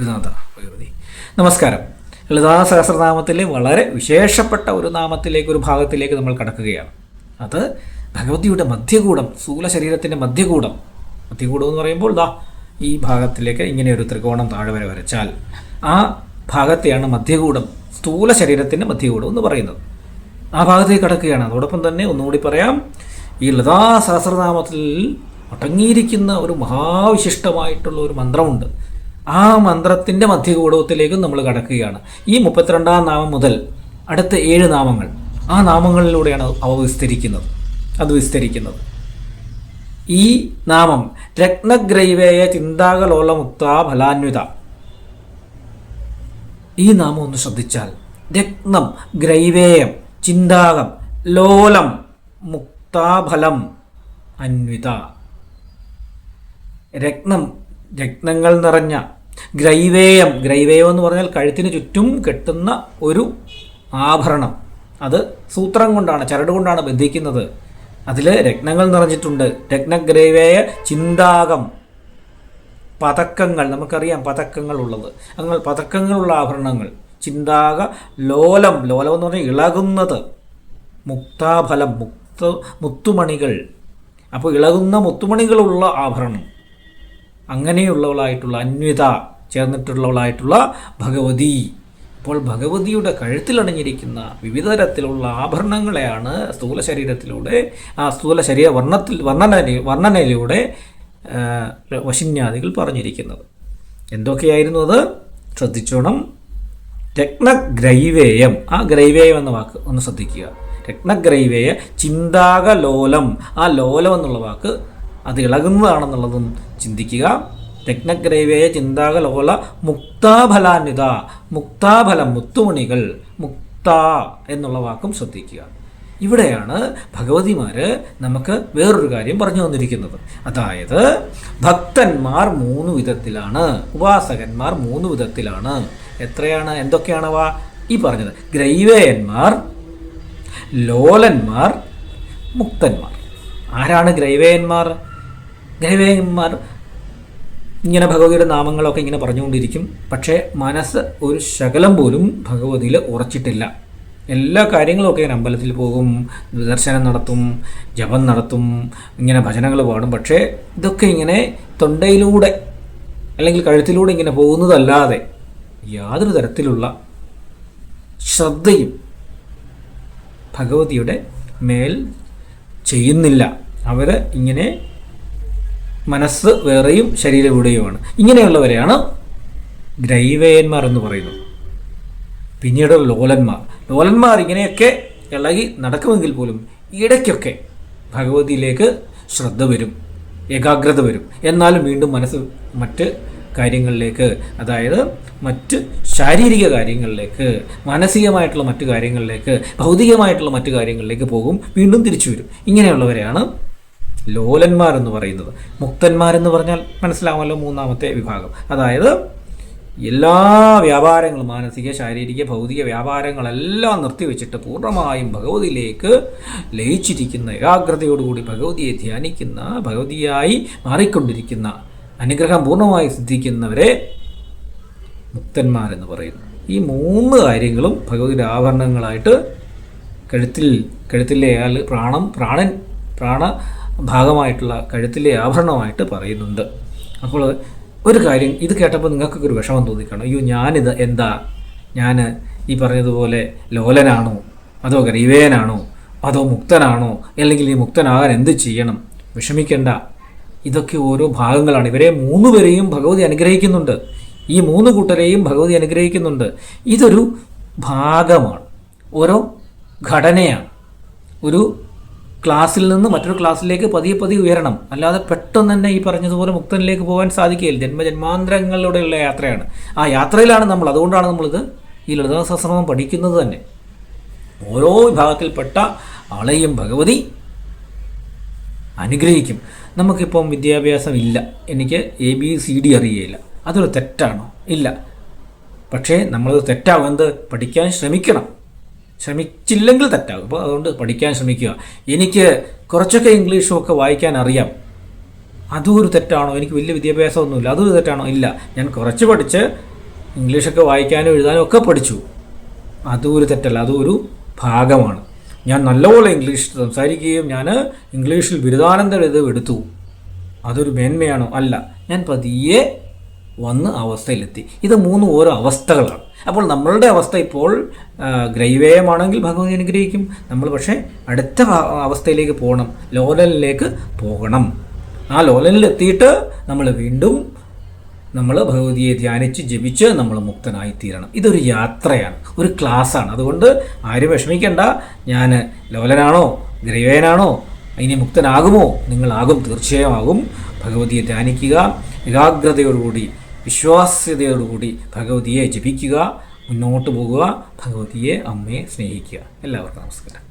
ഗുരുനാഥ ഭഗവതി നമസ്കാരം. ലളിതാ സഹസ്രനാമത്തിലെ വളരെ വിശേഷപ്പെട്ട ഒരു നാമത്തിലേക്ക് ഒരു ഭാഗത്തിലേക്ക് നമ്മൾ കടക്കുകയാണ്. അത് ഭഗവതിയുടെ മധ്യകൂടം സ്ഥൂല ശരീരത്തിന്റെ മധ്യകൂടം. മധ്യകൂടം എന്ന് പറയുമ്പോൾ ദാ ഈ ഭാഗത്തിലേക്ക് ഇങ്ങനെ ഒരു ത്രികോണം താഴെ വരെ വരച്ചാൽ ആ ഭാഗത്തെയാണ് മധ്യകൂടം സ്ഥൂല ശരീരത്തിന്റെ മധ്യകൂടം എന്ന് പറയുന്നത്. ആ ഭാഗത്തേക്ക് കടക്കുകയാണ്. അതോടൊപ്പം തന്നെ ഒന്നുകൂടി പറയാം ഈ ലതാ സഹസ്രനാമത്തിൽ അടങ്ങിയിരിക്കുന്ന ഒരു മഹാവിശിഷ്ടമായിട്ടുള്ള ഒരു മന്ത്രമുണ്ട്. ആ മന്ത്രത്തിന്റെ മധ്യകൂടത്തിലേക്കും നമ്മൾ കടക്കുകയാണ്. ഈ മുപ്പത്തിരണ്ടാം നാമം മുതൽ അടുത്ത ഏഴ് നാമങ്ങൾ ആ നാമങ്ങളിലൂടെയാണ് അവ വിസ്തരിക്കുന്നത്. അത് വിസ്തരിക്കുന്നത്. ഈ നാമം രത്നഗ്രൈവേയ ചിന്താകലോലമുക്ത ഫലാന്വിത. ഈ നാമം ഒന്ന് ശ്രദ്ധിച്ചാൽ രത്നം ഗ്രൈവേയം ചിന്താകം ലോലം മുക്താഫലം അന്വിത. രത്നം രത്നങ്ങൾ നിറഞ്ഞ ഗ്രൈവേയം. ഗ്രൈവേയം എന്ന് പറഞ്ഞാൽ കഴുത്തിന് ചുറ്റും കെട്ടുന്ന ഒരു ആഭരണം. അത് സൂത്രം കൊണ്ടാണ് ചരട് കൊണ്ടാണ് ബന്ധിക്കുന്നത്. അതിൽ രത്നങ്ങൾ നിറഞ്ഞിട്ടുണ്ട്. രത്നഗ്രൈവേയ ചിന്താകം. പതക്കങ്ങൾ. നമുക്കറിയാം പതക്കങ്ങൾ ഉള്ളത്. അങ്ങനെ പതക്കങ്ങളുള്ള ആഭരണങ്ങൾ. ചിന്താക ലോലം. ലോലം എന്ന് പറഞ്ഞാൽ ഇളകുന്നത്. മുക്താഫലം. മുക്ത മുത്തുമണികൾ. അപ്പോൾ ഇളകുന്ന മുത്തുമണികളുള്ള ആഭരണം. അങ്ങനെയുള്ളവളായിട്ടുള്ള അന്വിത ചേർന്നിട്ടുള്ളവളായിട്ടുള്ള ഭഗവതി. അപ്പോൾ ഭഗവതിയുടെ കഴുത്തിലണിഞ്ഞിരിക്കുന്ന വിവിധ തരത്തിലുള്ള ആഭരണങ്ങളെയാണ് സ്ഥൂല ശരീരത്തിലൂടെ ആ സ്ഥൂല ശരീര വർണത്തിൽ വർണന വർണനയിലൂടെ വശിന്യാദികൾ പറഞ്ഞിരിക്കുന്നത്. എന്തൊക്കെയായിരുന്നു അത്? ശ്രദ്ധിച്ചോണം. രത്നഗ്രൈവേയം. ആ ഗ്രൈവേയം എന്ന വാക്ക് ഒന്ന് ശ്രദ്ധിക്കുക. രത്നഗ്രൈവേയ ചിന്താകലോലം ആ ലോലം എന്നുള്ള വാക്ക് അത് ഇളകുന്നതാണെന്നുള്ളതും ചിന്തിക്കുക. രത്നഗ്രൈവേയ ചിന്താകലോല മുക്താഫലാന്വിത മുക്താഫലം മുത്തുമണികൾ മുക്ത എന്നുള്ള വാക്കും ശ്രദ്ധിക്കുക. ഇവിടെയാണ് ഭഗവതിമാർ നമുക്ക് വേറൊരു കാര്യം പറഞ്ഞു തന്നിരിക്കുന്നത്. അതായത് ഭക്തന്മാർ മൂന്ന് വിധത്തിലാണ് ഉപാസകന്മാർ മൂന്ന് വിധത്തിലാണ്. എത്രയാണ്? എന്തൊക്കെയാണവ ഈ പറഞ്ഞത് ഗ്രൈവേയന്മാർ ലോലന്മാർ മുക്തന്മാർ. ആരാണ് ഗ്രൈവേയന്മാർ? ഗ്രൈവേയന്മാർ ഇങ്ങനെ ഭഗവതിയുടെ നാമങ്ങളൊക്കെ ഇങ്ങനെ പറഞ്ഞുകൊണ്ടിരിക്കും. പക്ഷേ മനസ്സ് ഒരു ശകലം പോലും ഭഗവതിയിൽ ഉറച്ചിട്ടില്ല. എല്ലാ കാര്യങ്ങളും ഒക്കെ അമ്പലത്തിൽ പോകും ദർശനം നടത്തും ജപം നടത്തും ഇങ്ങനെ ഭജനകൾ പാടും. പക്ഷേ ഇതൊക്കെ ഇങ്ങനെ തൊണ്ടയിലൂടെ അല്ലെങ്കിൽ കഴുത്തിലൂടെ ഇങ്ങനെ പോകുന്നതല്ലാതെ യാതൊരു തരത്തിലുള്ള ശ്രദ്ധയും ഭഗവതിയുടെ മേൽ ചെയ്യുന്നില്ല. അവർ ഇങ്ങനെ മനസ്സ് വേറെയും ശരീരം ഇവിടെയുമാണ്. ഇങ്ങനെയുള്ളവരെയാണ് ഗ്രൈവേയന്മാർ എന്ന് പറയുന്നത്. പിന്നീട് ലോലന്മാർ. ലോലന്മാർ ഇങ്ങനെയൊക്കെ ഇളകി നടക്കുമെങ്കിൽ പോലും ഇടയ്ക്കൊക്കെ ഭഗവതിയിലേക്ക് ശ്രദ്ധ വരും ഏകാഗ്രത വരും. എന്നാലും വീണ്ടും മനസ്സ് മറ്റ് കാര്യങ്ങളിലേക്ക് അതായത് മറ്റ് ശാരീരിക കാര്യങ്ങളിലേക്ക് മാനസികമായിട്ടുള്ള മറ്റു കാര്യങ്ങളിലേക്ക് ഭൗതികമായിട്ടുള്ള മറ്റു കാര്യങ്ങളിലേക്ക് പോകും വീണ്ടും തിരിച്ചു വരും. ഇങ്ങനെയുള്ളവരെയാണ് ലോലന്മാർ എന്ന് പറയുന്നത്. മുക്തന്മാരെന്ന് പറഞ്ഞാൽ മനസ്സിലാവുമല്ലോ മൂന്നാമത്തെ വിഭാഗം. അതായത് എല്ലാ വ്യാപാരങ്ങളും മാനസിക ശാരീരിക ഭൗതിക വ്യാപാരങ്ങളെല്ലാം നിർത്തിവെച്ചിട്ട് പൂർണമായും ഭഗവതിയിലേക്ക് ലയിച്ചിരിക്കുന്ന ഏകാഗ്രതയോടുകൂടി ഭഗവതിയെ ധ്യാനിക്കുന്ന ഭഗവതിയായി മാറിക്കൊണ്ടിരിക്കുന്ന അനുഗ്രഹം പൂർണമായി സിദ്ധിക്കുന്നവരെ മുക്തന്മാരെന്ന് പറയുന്നു. ഈ മൂന്ന് കാര്യങ്ങളും ഭഗവതിയുടെ ആഭരണങ്ങളായിട്ട് കഴുത്തിൽ കഴുത്തിലെ ആൾ പ്രാണം പ്രാണൻ പ്രാണ ഭാഗമായിട്ടുള്ള കഴുത്തിലെ ആഭരണമായിട്ട് പറയുന്നുണ്ട്. അപ്പോൾ ഒരു കാര്യം ഇത് കേട്ടപ്പോൾ നിങ്ങൾക്കൊക്കെ ഒരു വിഷമം തോന്നിക്കണം. അയ്യോ ഞാനിത് എന്താ? ഞാൻ ഈ പറഞ്ഞതുപോലെ ലോലനാണോ? അതോ ഗരീവേനാണോ അതോ മുക്തനാണോ? അല്ലെങ്കിൽ ഈ മുക്തനാകാൻ എന്ത് ചെയ്യണം? വിഷമിക്കേണ്ട. ഇതൊക്കെ ഓരോ ഭാഗങ്ങളാണ്. ഇവരെ മൂന്ന് പേരെയും ഭഗവതി അനുഗ്രഹിക്കുന്നുണ്ട്. ഈ മൂന്ന് കൂട്ടരെയും ഭഗവതി അനുഗ്രഹിക്കുന്നുണ്ട്. ഇതൊരു ഭാഗമാണ്. ഓരോ ഘടനയാണ്. ഒരു ക്ലാസ്സിൽ നിന്ന് മറ്റൊരു ക്ലാസ്സിലേക്ക് പതിയെ പതിയെ ഉയരണം. അല്ലാതെ പെട്ടെന്ന് തന്നെ ഈ പറഞ്ഞതുപോലെ മുക്തനിലേക്ക് പോകാൻ സാധിക്കുകയില്ല. ജന്മജന്മാന്തരങ്ങളിലൂടെയുള്ള യാത്രയാണ്. ആ യാത്രയിലാണ് നമ്മൾ. അതുകൊണ്ടാണ് നമ്മളിത് ഈ ലളിതാ പഠിക്കുന്നത് തന്നെ. ഓരോ വിഭാഗത്തിൽപ്പെട്ട ആളെയും ഭഗവതി അനുഗ്രഹിക്കും. നമുക്കിപ്പം വിദ്യാഭ്യാസം ഇല്ല. എനിക്ക് എ ബി സി ഡി അറിയില്ല അതൊരു തെറ്റാണോ? ഇല്ല. പക്ഷേ നമ്മൾ തെറ്റാവുന്നത് പഠിക്കാൻ ശ്രമിക്കണം. ശ്രമിച്ചില്ലെങ്കിൽ തെറ്റാകും. അപ്പോൾ അതുകൊണ്ട് പഠിക്കാൻ ശ്രമിക്കുക. എനിക്ക് കുറച്ചൊക്കെ ഇംഗ്ലീഷും ഒക്കെ വായിക്കാൻ അറിയാം. അതും ഒരു തെറ്റാണോ? എനിക്ക് വലിയ വിദ്യാഭ്യാസമൊന്നുമില്ല. അതൊരു തെറ്റാണോ? ഇല്ല. ഞാൻ കുറച്ച് പഠിച്ച് ഇംഗ്ലീഷൊക്കെ വായിക്കാനും എഴുതാനും ഒക്കെ പഠിച്ചു. അതും ഒരു തെറ്റല്ല. അതും ഒരു ഭാഗമാണ്. ഞാൻ നല്ലപോലെ ഇംഗ്ലീഷ് സംസാരിക്കുകയും ഞാൻ ഇംഗ്ലീഷിൽ ബിരുദാനന്തര ഇത് എടുത്തു. അതൊരു മേന്മയാണോ? അല്ല. ഞാൻ പതിയെ വന്ന് അവസ്ഥയിലെത്തി. ഇത് മൂന്നും ഓരോ അവസ്ഥകളാണ്. അപ്പോൾ നമ്മളുടെ അവസ്ഥ ഇപ്പോൾ ഗ്രൈവേയമാണെങ്കിൽ ഭഗവതി അനുഗ്രഹിക്കും. നമ്മൾ പക്ഷേ അടുത്ത അവസ്ഥയിലേക്ക് പോകണം. ലോലനിലേക്ക് പോകണം. ആ ലോലനിലെത്തിയിട്ട് നമ്മൾ വീണ്ടും നമ്മൾ ഭഗവതിയെ ധ്യാനിച്ച് ജപിച്ച് നമ്മൾ മുക്തനായി തീരണം ഇതൊരു യാത്രയാണ്. ഒരു ക്ലാസ്സാണ്. അതുകൊണ്ട് ആരും വിഷമിക്കേണ്ട. ഞാൻ ലോലനാണോ ഗ്രൈവേനാണോ ഇനി മുക്തനാകുമോ? നിങ്ങളാകും തീർച്ചയായും ആകും. ഭഗവതിയെ ധ്യാനിക്കുക ഏകാഗ്രതയോടുകൂടി വിശ്വാസ്യതയോടുകൂടി ഭഗവതിയെ ജപിക്കുക മുന്നോട്ട് പോകുക ഭഗവതിയെ അമ്മയെ സ്നേഹിക്കുക. എല്ലാവർക്കും നമസ്കാരം.